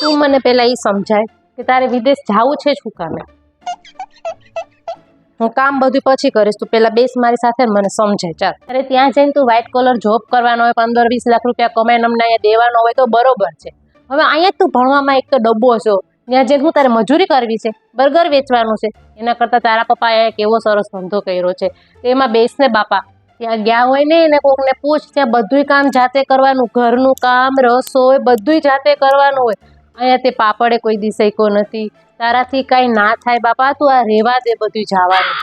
તું મને પેલા એ સમજાય કે તારે વિદેશ જવું છે શું કામે. હું કામ બધું પછી કરીશ. તું પેલા બેસ મારી સાથે મને સમજાય. ચાલ. અરે ત્યાં જઈને તું વ્હાઇટ કોલર જોબ કરવાનો હોય, પંદર વીસ લાખ રૂપિયા કમાઈને અમને અહીંયા દેવાનો હોય તો બરોબર છે. હવે અહીંયા તું ભણવામાં એક ડબ્બો છો ત્યાં જઈને હું તારે મજૂરી કરવી છે, બર્ગર વેચવાનું છે. એના કરતાં તારા પપ્પાએ કેવો સરસ ધંધો કર્યો છે. એમાં બેસને બાપા. ત્યાં ગયા હોય ને એને કોકને પૂછ, ત્યાં બધુંય કામ જાતે કરવાનું. ઘરનું કામ, રસોઈ બધુંય જાતે કરવાનું હોય. અહીંયા તે પાપડે કોઈ દિશાઈકો નથી. તારાથી કાંઈ ના થાય બાપા, તું આ રેવા દે બધું જવાનું.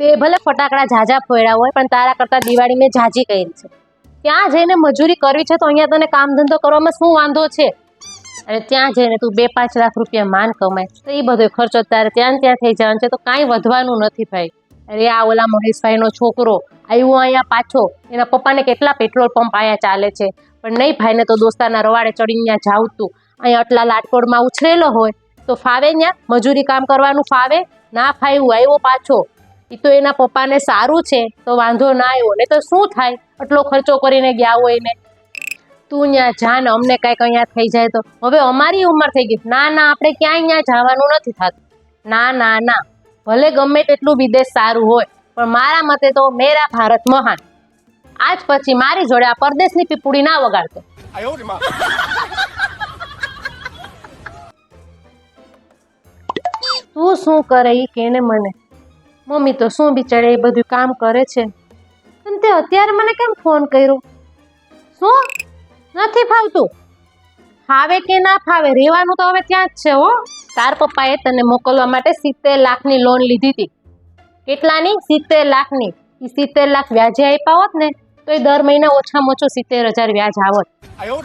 તે ભલે ફટાકડા ઝાઝા ફોડ્યા હોય, પણ તારા કરતાં દિવાળી મેં ઝાઝી કરી છે. ત્યાં જઈને મજૂરી કરવી છે તો અહીંયા તને કામ ધંધો કરવામાં શું વાંધો છે? અને ત્યાં જઈને તું બે પાંચ લાખ રૂપિયા માન કમાય. તો એ બધો ખર્ચો તારે ત્યાં ત્યાં થઈ જવાનો છે, તો કાંઈ વધવાનું નથી ભાઈ. અરે આ ઓલા મહેશભાઈનો છોકરો આવ્યો અહીંયા પાછો, એના પપ્પાને કેટલા પેટ્રોલ પંપ અહીંયા ચાલે છે. પણ નહીં ભાઈને તો દોસ્તારના રવાડે ચડીને ત્યાં તું. અહીંયા આટલા લાટકોડમાં ઉછરેલો હોય તો ફાવે ત્યાં મજૂરી કામ કરવાનું ફાવે. ના ફાવ્યું આવ્યો પાછો. એ તો એના પપ્પાને સારું છે, તો વાંધો ના આવ્યો. ને તો શું થાય? આટલો ખર્ચો કરીને ગયા હોય ને તું ત્યાં જાન, અમને કાંઈક અહીંયા થઈ જાય તો. હવે અમારી ઉંમર થઈ ગઈ. ના ના, આપણે ક્યાંય ત્યાં જવાનું નથી થતું. ના ના ના. ભલે ગમે તેટલું વિદેશ સારું હોય, પણ મારા મતે તો મેરા ભારત મહાન. આજ પછી મારી જોડે આ પરદેશની પીપુડી ના વગાડતો. તું શું કરે એ કેને મને? મમ્મી તો શું બિચારે એ બધું કામ કરે છે? અને તે અત્યારે મને કેમ ફોન કર્યો? શું? નથી ફાવતું? ફાવે કે ના ફાવે? રહેવાનું તો હવે ત્યાં જ છે હો. તાર પપ્પાએ તને મોકલવા માટે સિત્તેર લાખની લોન લીધી હતી. કેટલાની? સિત્તેર લાખની. એ સિત્તેર લાખ વ્યાજે આપ્યા હોત ને તો એ દર મહિને ઓછામાં ઓછો સિત્તેર હજાર વ્યાજ આવત.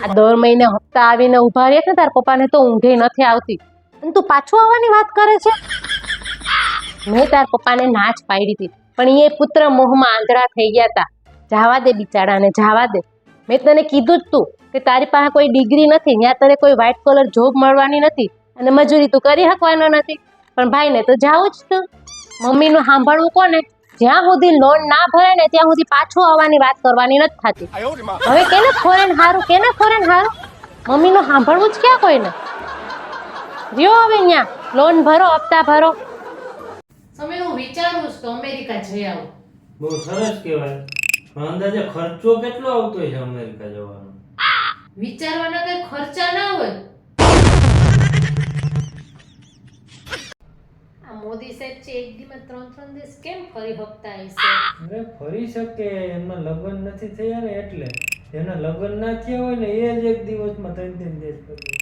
આ દર મહિને હપ્તા આવીને ઊભા રહે ને તાર પપ્પાને તો ઊંઘે નથી આવતી. તું પાછું આવવાની વાત કરે છે? મેં તાર પપ્પાને ના જ પાડી હતી પણ એ પુત્ર મોહમાં આંધળા થઈ ગયા હતા જાવા દે બિચારાને જાવા દે. મેં તને કીધું જ તું કે તારી પાસે કોઈ ડિગ્રી નથી ત્યાં તને કોઈ વ્હાઇટ કલર જોબ મળવાની નથી અને મજૂરી તું કરી શકવાનો નથી. પણ ભાઈને તો જાવું જ તું મમ્મીનું સાંભળવું કોને? જ્યાં સુધી લોન ના ભરે ને ત્યાં સુધી પાછું આવવાની વાત કરવાની નથી થતી. હવે કેને ફોરેન હારું કેને ફોરેન હારું? મમ્મીનું સાંભળવું જ ક્યાં કોઈને? રહ્યો હવે અહીંયા લોન ભરો હપ્તા ભરો. સમય હું વિચારું છું તો અમેરિકા જઈ આવું. બહુ સરસ કહેવાય. પણ અંદાજે ખર્ચો કેટલો આવતો છે અમેરિકા જવાનો? વિચારવાના કઈ ખર્ચા ના હોય. આ મોદી સાહેબ છે એક દીમાં ત્રણ ત્રણ દિવસ કેમ ફરી હપ્તા હશે અરે ફરી શકે એમના લગ્ન નથી થયા ને એટલે. એના લગ્ન ના થયા હોય ને એ જ એક દિવસમાં ત્રણ ત્રણ દિવસ કરી દે.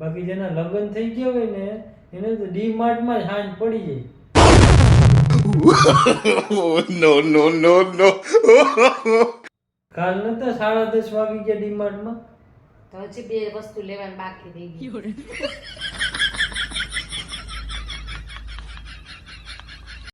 બાકી જેના લગ્ન થઈ ગયા હોય ને એને તો ડી માર્ટમાં જ હાંજ પડી જાય. નો નો નો નો! કાલ નતા સાડા દસ વાગી ગયા ડી માર્ટમાં તો હજી બે વસ્તુ લેવાની બાકી રહી ગઈ.